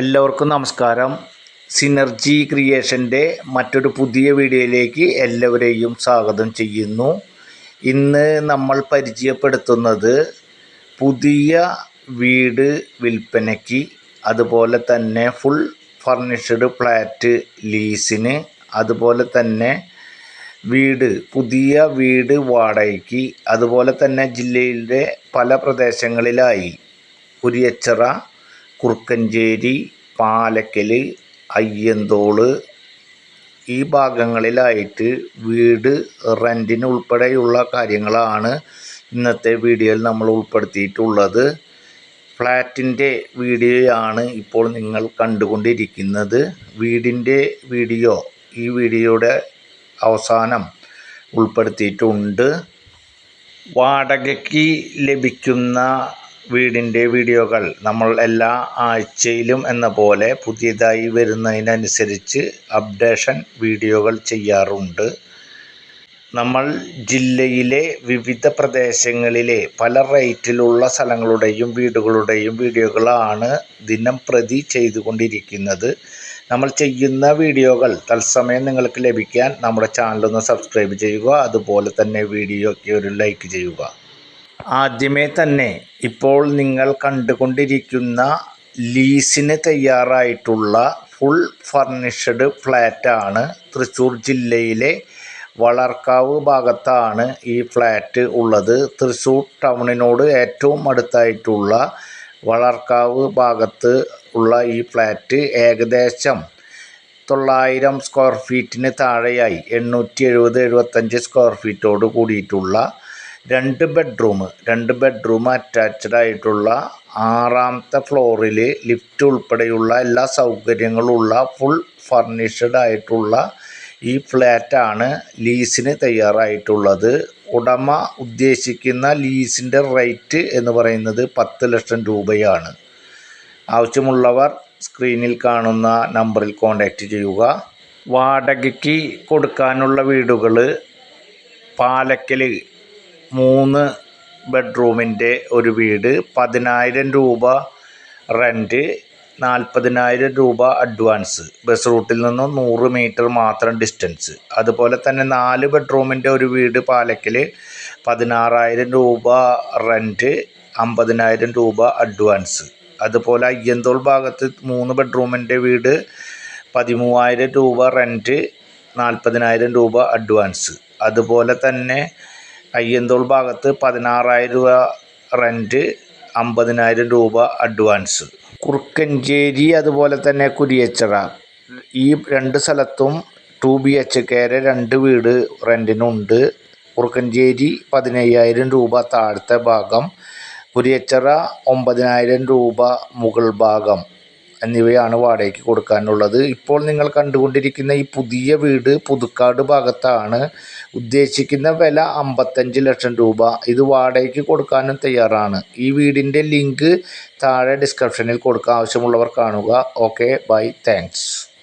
എല്ലാവർക്കും നമസ്കാരം. സിനർജി ക്രിയേഷന്റെ മറ്റൊരു പുതിയ വീഡിയോയിലേക്ക് എല്ലാവരെയും സ്വാഗതം ചെയ്യുന്നു. ഇന്ന് നമ്മൾ പരിചയപ്പെടുത്തുന്നത് പുതിയ വീട് വിൽപ്പനയ്ക്ക് അതുപോലെ തന്നെ ഫുൾ ഫർണിഷ്ഡ് ഫ്ലാറ്റ് ലീസിന് അതുപോലെ തന്നെ വീട് പുതിയ വീട് വാടകയ്ക്ക് അതുപോലെ തന്നെ ജില്ലയിലെ പല പ്രദേശങ്ങളിലായി. കുരിയച്ചിറ കുറുക്കഞ്ചേരി പാലക്കൽ അയ്യന്തോൾ ഈ ഭാഗങ്ങളിലായിട്ട് വീട് റെന്റിന് ഉൾപ്പെടെയുള്ള കാര്യങ്ങളാണ് ഇന്നത്തെ വീഡിയോയിൽ നമ്മൾ ഉൾപ്പെടുത്തിയിട്ടുള്ളത്. ഫ്ലാറ്റിന്റെ വീഡിയോയാണ് ഇപ്പോൾ നിങ്ങൾ കണ്ടുകൊണ്ടിരിക്കുന്നത്. വീടിന്റെ വീഡിയോ ഈ വീഡിയോയുടെ അവസാനം ഉൾപ്പെടുത്തിയിട്ടുണ്ട്. വാടകയ്ക്ക് ലഭിക്കുന്ന വീടിന്റെ വീഡിയോകൾ നമ്മൾ എല്ലാ ആഴ്ചയിലും എന്ന പോലെ പുതിയതായി വരുന്നതിനനുസരിച്ച് അപ്ഡേഷൻ വീഡിയോകൾ ചെയ്യാറുണ്ട്. നമ്മൾ ജില്ലയിലെ വിവിധ പ്രദേശങ്ങളിലെ പല റേറ്റിലുള്ള സ്ഥലങ്ങളുടെയും വീടുകളുടെയും വീഡിയോകളാണ് ദിനം പ്രതി ചെയ്തുകൊണ്ടിരിക്കുന്നത്. നമ്മൾ ചെയ്യുന്ന വീഡിയോകൾ തത്സമയം നിങ്ങൾക്ക് ലഭിക്കാൻ നമ്മുടെ ചാനലൊന്ന് സബ്സ്ക്രൈബ് ചെയ്യുക അതുപോലെ തന്നെ വീഡിയോയ്ക്ക് ഒരു ലൈക്ക് ചെയ്യുക. ആദ്യമേ തന്നെ ഇപ്പോൾ നിങ്ങൾ കണ്ടുകൊണ്ടിരിക്കുന്ന ലീസിന് തയ്യാറായിട്ടുള്ള ഫുൾ ഫർണിഷ്ഡ് ഫ്ലാറ്റാണ് തൃശ്ശൂർ ജില്ലയിലെ വളർക്കാവ് ഭാഗത്താണ് ഈ ഫ്ലാറ്റ് ഉള്ളത്. തൃശ്ശൂർ ടൗണിനോട് ഏറ്റവും അടുത്തായിട്ടുള്ള വളർക്കാവ് ഭാഗത്ത് ഉള്ള ഈ ഫ്ലാറ്റ് ഏകദേശം തൊള്ളായിരം സ്ക്വയർ ഫീറ്റിന് താഴെയായി എണ്ണൂറ്റി എഴുപത് എഴുപത്തഞ്ച് സ്ക്വയർ ഫീറ്റോട് കൂടിയിട്ടുള്ള രണ്ട് ബെഡ്റൂം രണ്ട് ബെഡ്റൂം അറ്റാച്ച്ഡ് ആയിട്ടുള്ള ആറാമത്തെ ഫ്ലോറിൽ ലിഫ്റ്റ് ഉൾപ്പെടെയുള്ള എല്ലാ സൗകര്യങ്ങളുള്ള ഫുൾ ഫർണിഷ്ഡ് ആയിട്ടുള്ള ഈ ഫ്ലാറ്റാണ് ലീസിന് തയ്യാറായിട്ടുള്ളത്. ഉടമ ഉദ്ദേശിക്കുന്ന ലീസിന്റെ റേറ്റ് എന്ന് പറയുന്നത് പത്ത് ലക്ഷം രൂപയാണ്. ആവശ്യമുള്ളവർ സ്ക്രീനിൽ കാണുന്ന നമ്പറിൽ കോൺടാക്റ്റ് ചെയ്യുക. വാടകയ്ക്ക് കൊടുക്കാനുള്ള വീടുകൾ പാലക്കൽ മൂന്ന് ബെഡ്റൂമിന്റെ ഒരു വീട് പതിനായിരം രൂപ റെന്റ് നാൽപ്പതിനായിരം രൂപ അഡ്വാൻസ്. ബസ് റൂട്ടിൽ നിന്നും നൂറ് മീറ്റർ മാത്രം ഡിസ്റ്റൻസ്. അതുപോലെ തന്നെ നാല് ബെഡ്റൂമിന്റെ ഒരു വീട് പാലക്കൽ പതിനാറായിരം രൂപ റെന്റ് അമ്പതിനായിരം രൂപ അഡ്വാൻസ്. അതുപോലെ അയ്യന്തോൾ ഭാഗത്ത് മൂന്ന് ബെഡ്റൂമിന്റെ വീട് പതിമൂവായിരം രൂപ റെന്റ് നാൽപ്പതിനായിരം രൂപ അഡ്വാൻസ്. അതുപോലെ തന്നെ അയ്യന്തോൾ ഭാഗത്ത് പതിനാറായിരം രൂപ റെന്റ് അമ്പതിനായിരം രൂപ അഡ്വാൻസ്. കുറുക്കഞ്ചേരി അതുപോലെ തന്നെ കുരിയച്ചിറ. ഈ രണ്ട് സ്ഥലത്തും ടു ബി എച്ച് കെയുടെ രണ്ട് വീട് റെന്റിനുണ്ട് കുറുക്കഞ്ചേരി പതിനയ്യായിരം രൂപ താഴത്തെ ഭാഗം കുരിയച്ചിറ ഒമ്പതിനായിരം രൂപ മുകൾ ഭാഗം. എന്നിവയാണ് വാടകയ്ക്ക് കൊടുക്കാനുള്ളത്. ഇപ്പോൾ നിങ്ങൾ കണ്ടുകൊണ്ടിരിക്കുന്ന ഈ പുതിയ വീട് പുതുക്കാട് ഭാഗത്താണ് ഉദ്ദേശിക്കുന്ന വില അമ്പത്തഞ്ച് ലക്ഷം രൂപ. ഇത് വാടകയ്ക്ക് കൊടുക്കാനും തയ്യാറാണ്. ഈ വീടിന്റെ ലിങ്ക് താഴെ ഡിസ്ക്രിപ്ഷനിൽ കൊടുക്കുക ആവശ്യമുള്ളവർ കാണുക. Okay bye thanks